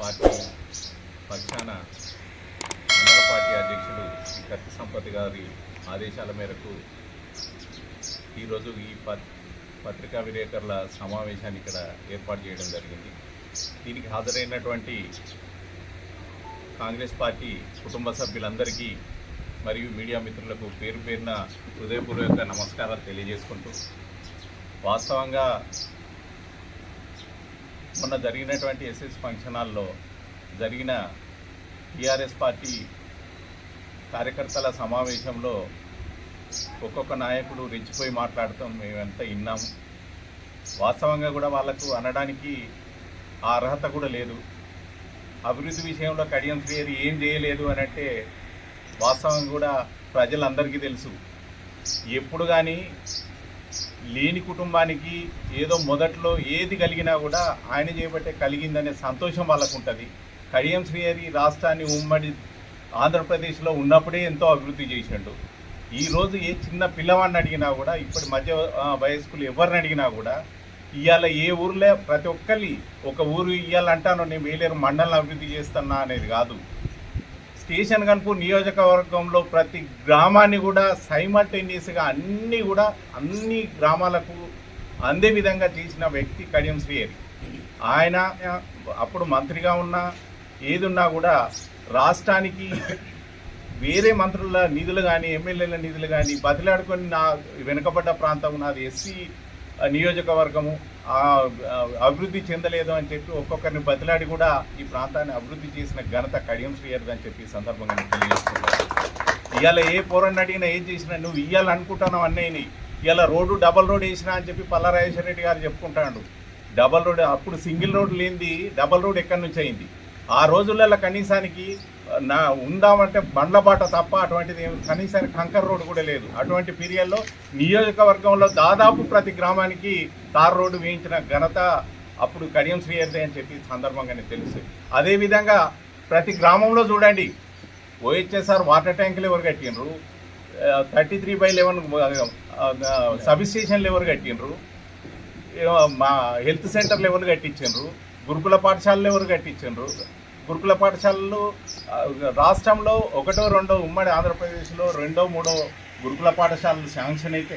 Party పక్షాన మండల party అధ్యక్షుడు శ్రీ కత్తి సంపత్ గారి ఆదేశాల మేరకు ఈరోజు ఈ పత్రికా విలేకరుల సమావేశాన్ని ఇక్కడ ఏర్పాటు చేయడం జరిగింది. దీనికి హాజరైనటువంటి కాంగ్రెస్ పార్టీ కుటుంబ సభ్యులందరికీ మరియు మీడియా మిత్రులకు పేరు పేరున హృదయపూర్వక నమస్కారాలు తెలియజేసుకుంటూ వాస్తవంగా మొన్న జరిగినటువంటి ఎస్ఎస్ ఫంక్షన్ హాల్లో జరిగిన టీఆర్ఎస్ పార్టీ కార్యకర్తల సమావేశంలో ఒక్కొక్క నాయకుడు రెచ్చిపోయి మాట్లాడటం మేమంతా విన్నాము వాస్తవంగా కూడా వాళ్ళకు అనడానికి ఆ అర్హత కూడా లేదు. అభివృద్ధి విషయంలో కడియం శ్రీహరి ఏం చేయలేదు అని అంటే వాస్తవం కూడా ప్రజలందరికీ తెలుసు. ఎప్పుడు కానీ లేని కుటుంబానికి ఏదో మొదట్లో ఏది కలిగినా కూడా ఆయన చేయబట్టే కలిగిందనే సంతోషం వాళ్ళకు ఉంటుంది. కడియం శ్రీహరి రాష్ట్రాన్ని ఉమ్మడి ఆంధ్రప్రదేశ్లో ఉన్నప్పుడే ఎంతో అభివృద్ధి చేసిండు. ఈరోజు ఏ చిన్న పిల్లవాడిని అడిగినా కూడా ఇప్పటి మధ్య వయస్కులు ఎవరిని అడిగినా కూడా ఇవాళ ఏ ఊర్లో ప్రతి ఒక్కరి ఒక ఊరు ఇవ్వాలంటాను నేను వేలేరు మండలం అభివృద్ధి చేస్తున్నా అనేది కాదు. స్టేషన్ కనుపూర్ నియోజకవర్గంలో ప్రతి గ్రామాన్ని కూడా సైమల్టేనియస్గా అన్నీ కూడా అన్ని గ్రామాలకు అందే విధంగా చేసిన వ్యక్తి కడియం శ్రీహరి ఆయన అప్పుడు మంత్రిగా ఉన్నా ఏదున్నా కూడా రాష్ట్రానికి వేరే మంత్రుల నిధులు కానీ ఎమ్మెల్యేల నిధులు కానీ బదిలాడుకొని నా వెనుకబడ్డ ప్రాంతం నాది ఎస్సీ నియోజకవర్గము అభివృద్ధి చెందలేదు అని చెప్పి ఒక్కొక్కరిని బదిలాడి కూడా ఈ ప్రాంతాన్ని అభివృద్ధి చేసిన ఘనత కడియం శ్రీయర్ది అని చెప్పి సందర్భంగా తెలియజేస్తున్నాను. ఇవాళ ఏ పోరని అడిగినా ఏం చేసినా నువ్వు ఇవ్వాలి అనుకుంటున్నావు అన్నయ్యని ఇవాళ రోడ్డు డబల్ రోడ్ వేసినా అని చెప్పి పల్లారాజేశ్వర రెడ్డి గారు చెప్పుకుంటాడు. డబల్ రోడ్ అప్పుడు సింగిల్ రోడ్ లేనిది డబల్ రోడ్ ఎక్కడి నుంచి అయింది? ఆ రోజులలో కనీసానికి నా ఉందామంటే బండ్లబాట తప్ప అటువంటిది కనీసానికి కంకర్ రోడ్డు కూడా లేదు. అటువంటి పీరియడ్లో నియోజకవర్గంలో దాదాపు ప్రతి గ్రామానికి తార్ రోడ్డు వేయించిన ఘనత అప్పుడు కడియం శ్రీయర్దే అని చెప్పి సందర్భంగానే తెలుసు. అదేవిధంగా ప్రతి గ్రామంలో చూడండి ఓహెచ్ఎస్ఆర్ వాటర్ ట్యాంకులు ఎవరు కట్టినరు thirty three by eleven sub స్టేషన్లు ఎవరు కట్టినరు మా హెల్త్ సెంటర్లు ఎవరు కట్టించారు గురుకుల పాఠశాలలు ఎవరు కట్టించారు గురుకుల పాఠశాలలు రాష్ట్రంలో ఒకటో రెండో ఉమ్మడి ఆంధ్రప్రదేశ్లో రెండో మూడో గురుకుల పాఠశాలలు శాంక్షన్ అయితే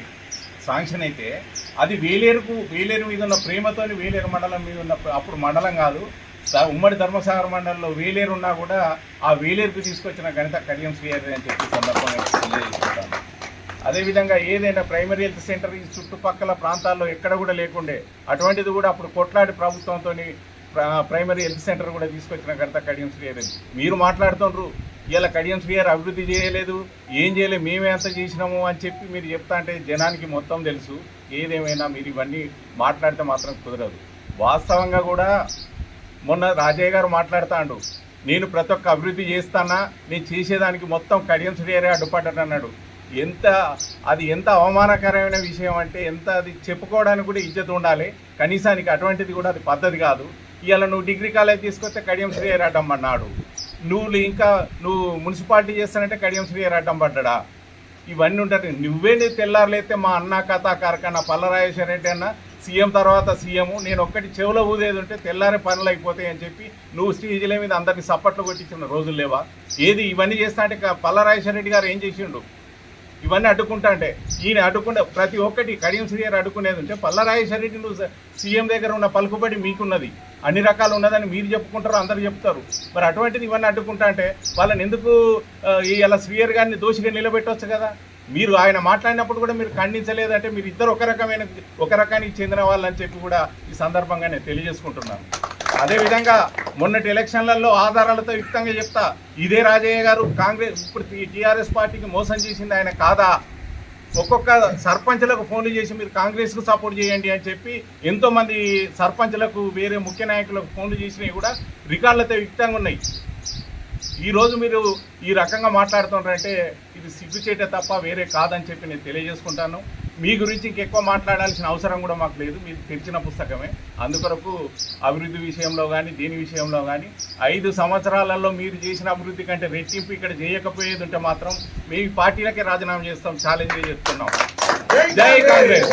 శాంక్షన్ అయితే అది వేలేరుకు వేలేరు మీద ఉన్న ప్రేమతోని వేలేరు మండలం మీద ఉన్న అప్పుడు మండలం కాదు ఉమ్మడి ధర్మసాగర్ మండలంలో వేలేరు ఉన్నా కూడా ఆ వేలేరుకు తీసుకొచ్చిన ఘనత కడియం శ్రీహరి అని చెప్పి సందర్భంగా తెలియజేసుకుంటాను. అదేవిధంగా ఏదైనా ప్రైమరీ హెల్త్ సెంటర్ ఈ చుట్టుపక్కల ప్రాంతాల్లో ఎక్కడ కూడా లేకుండే అటువంటిది కూడా అప్పుడు కొట్లాడి ప్రభుత్వంతో ప్రైమరీ హెల్త్ సెంటర్ కూడా తీసుకొచ్చిన కనుక కడియం శ్రీహరి మీరు మాట్లాడుతుండ్రు ఇలా కడియం శ్రీహరి అభివృద్ధి చేయలేదు ఏం చేయలేదు మేమే అంత చేసినాము అని చెప్పి మీరు చెప్తా అంటే జనానికి మొత్తం తెలుసు. ఏదేమైనా మీరు ఇవన్నీ మాట్లాడితే మాత్రం కుదరదు. వాస్తవంగా కూడా మొన్న రాజయ్య గారు మాట్లాడుతాండు నేను ప్రతి ఒక్క అభివృద్ధి చేస్తానా నేను చేసేదానికి మొత్తం కడియం శ్రీహరి అడ్డుపడ్డాడు అన్నాడు. ఎంత అది ఎంత అవమానకరమైన విషయం అంటే ఎంత అది చెప్పుకోవడానికి కూడా ఇజ్జత ఉండాలి. కనీసానికి అటువంటిది కూడా అది పద్ధతి కాదు. ఇవాళ నువ్వు డిగ్రీ కాలేజ్ తీసుకొస్తే కడియం శ్రీహరి అన్నాడు నువ్వు ఇంకా నువ్వు మున్సిపాలిటీ చేస్తానంటే కడియం శ్రీహరి అడ్డం ఇవన్నీ ఉంటాయి నువ్వే నీ తెల్లారులైతే మా అన్న కథ కార్ఖానా పల్లరాజేశ్వర రెడ్డి అన్న సీఎం తర్వాత సీఎం నేను ఒక్కటి చెవులో ఊదేది ఉంటే తెల్లారే పనులు అయిపోతాయి అని చెప్పి నువ్వు స్టేజ్ల మీద అందరికి సప్పట్లు కొట్టించిన రోజులు లేవా? ఏది ఇవన్నీ చేస్తా అంటే క- పల్లరాజేశ్వర రెడ్డి గారు ఏం చేసిండు? ఇవన్నీ అడ్డుకుంటా అంటే ఈయన అడ్డుకుంటే ప్రతి ఒక్కటి కడియం శ్రీగారు అడ్డుకునేది ఉంటే పల్లరాజేశ్వర రెడ్డి నువ్వు సీఎం దగ్గర ఉన్న పలుకుబడి మీకున్నది. అన్ని రకాలు ఉన్నదని మీరు చెప్పుకుంటారు అందరు చెప్తారు. మరి అటువంటిది ఇవన్నీ అడ్డుకుంటా అంటే వాళ్ళని ఎందుకు ఇలా ఈ అలా శ్రీయర్ గారిని దోషిగా నిలబెట్టవచ్చు కదా? మీరు ఆయన మాట్లాడినప్పుడు కూడా మీరు ఖండించలేదంటే మీరు ఇద్దరు ఒక రకమైన ఒక రకానికి చెందిన వాళ్ళని చెప్పి కూడా ఈ సందర్భంగా నేను తెలియజేసుకుంటున్నాను. అదేవిధంగా మొన్నటి ఎలక్షన్లలో ఆధారాలతో యుక్తంగా చెప్తా ఇదే రాజయ్య గారు కాంగ్రెస్ ఇప్పుడు టీఆర్ఎస్ పార్టీకి మోసం చేసింది ఆయన కాదా? ఒక్కొక్క సర్పంచ్లకు ఫోన్లు చేసి మీరు కాంగ్రెస్కు సపోర్ట్ చేయండి అని చెప్పి ఎంతోమంది సర్పంచ్లకు వేరే ముఖ్య నాయకులకు ఫోన్లు చేసినవి కూడా రికార్డులతో యుక్తంగా ఉన్నాయి. ఈరోజు మీరు ఈ రకంగా మాట్లాడుతుంటారంటే ఇది సిగ్గుచేటే తప్ప వేరే కాదని చెప్పి నేను తెలియజేసుకుంటాను. మీ గురించి ఇంకెక్కువ మాట్లాడాల్సిన అవసరం కూడా మాకు లేదు. మీరు తెరిచిన పుస్తకమే. అందుకొరకు అభివృద్ధి విషయంలో కానీ దీని విషయంలో కానీ ఐదు సంవత్సరాలలో మీరు చేసిన అభివృద్ధి కంటే రెట్టింపు ఇక్కడ చేయకపోయేది ఉంటే మాత్రం మీ పార్టీలకే రాజీనామా చేస్తాం ఛాలెంజ్ చేస్తున్నాం. జై కాంగ్రెస్.